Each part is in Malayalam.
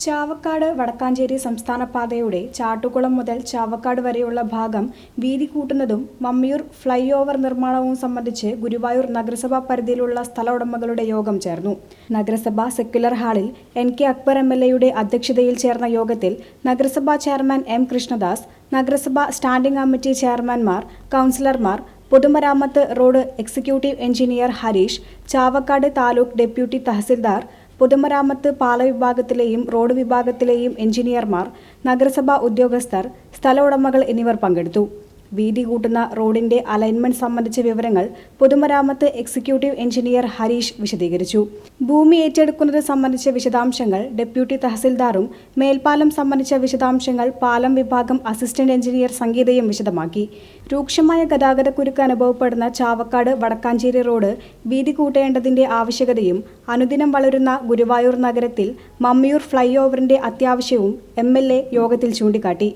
ചാവക്കാട് വടക്കാഞ്ചേരി സംസ്ഥാന പാതയുടെ ചാട്ടുകുളം മുതൽ ചാവക്കാട് വരെയുള്ള ഭാഗം വീതി കൂട്ടുന്നതും മമ്മിയൂർ ഫ്ലൈ ഓവർ നിർമ്മാണവും സംബന്ധിച്ച് ഗുരുവായൂർ നഗരസഭാ പരിധിയിലുള്ള സ്ഥല ഉടമകളുടെ യോഗം ചേർന്നു. നഗരസഭാ സെക്യുലർ ഹാളിൽ N K Akbar M L എയുടെ അധ്യക്ഷതയിൽ ചേർന്ന യോഗത്തിൽ നഗരസഭാ ചെയർമാൻ എം കൃഷ്ണദാസ് നഗരസഭാ സ്റ്റാൻഡിംഗ് കമ്മിറ്റി ചെയർമാൻമാർ കൗൺസിലർമാർ പൊതുമരാമത്ത് road executive engineer Harish Chavakkad taluk deputy tahsildar പൊതുമരാമത്ത് പാല വിഭാഗത്തിലെയും റോഡ് വിഭാഗത്തിലെയും എഞ്ചിനീയർമാർ നഗരസഭാ ഉദ്യോഗസ്ഥർ സ്ഥല ഉടമകൾ എന്നിവർ പങ്കെടുത്തു. വീതി കൂട്ടുന്ന റോഡിന്റെ അലൈൻമെന്റ് സംബന്ധിച്ച വിവരങ്ങൾ പൊതുമരാമത്ത് എക്സിക്യൂട്ടീവ് എഞ്ചിനീയർ ഹരീഷ് വിശദീകരിച്ചു. ഭൂമി ഏറ്റെടുക്കുന്നത് സംബന്ധിച്ച വിശദാംശങ്ങൾ ഡെപ്യൂട്ടി തഹസിൽദാറും മേൽപ്പാലം സംബന്ധിച്ച വിശദാംശങ്ങൾ പാലം വിഭാഗം അസിസ്റ്റന്റ് എഞ്ചിനീയർ സംഗീതയും വിശദമാക്കി. രൂക്ഷമായ ഗതാഗതക്കുരുക്ക് അനുഭവപ്പെടുന്ന ചാവക്കാട് വടക്കാഞ്ചേരി റോഡ് വീതി കൂട്ടേണ്ടതിന്റെ ആവശ്യകതയും അനുദിനം വളരുന്ന ഗുരുവായൂർ നഗരത്തിൽ മമ്മിയൂർ ഫ്ലൈ ഓവറിന്റെ അത്യാവശ്യവും എം യോഗത്തിൽ ചൂണ്ടിക്കാട്ടി.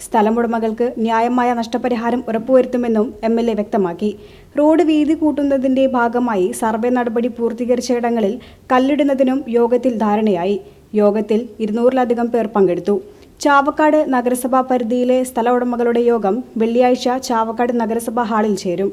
സ്ഥലമുടമകൾക്ക് ന്യായമായ നഷ്ടപരിഹാരം ഉറപ്പുവരുത്തുമെന്നും എം എൽ എ വ്യക്തമാക്കി. റോഡ് വീതി കൂട്ടുന്നതിന്റെ ഭാഗമായി സർവേ നടപടി പൂർത്തീകരിച്ച ഇടങ്ങളിൽ കല്ലിടുന്നതിനും യോഗത്തിൽ ധാരണയായി. യോഗത്തിൽ ഇരുന്നൂറിലധികം പേർ പങ്കെടുത്തു. ചാവക്കാട് നഗരസഭാ പരിധിയിലെ സ്ഥല ഉടമകളുടെ യോഗം വെള്ളിയാഴ്ച ചാവക്കാട് നഗരസഭാ ഹാളിൽ ചേരും.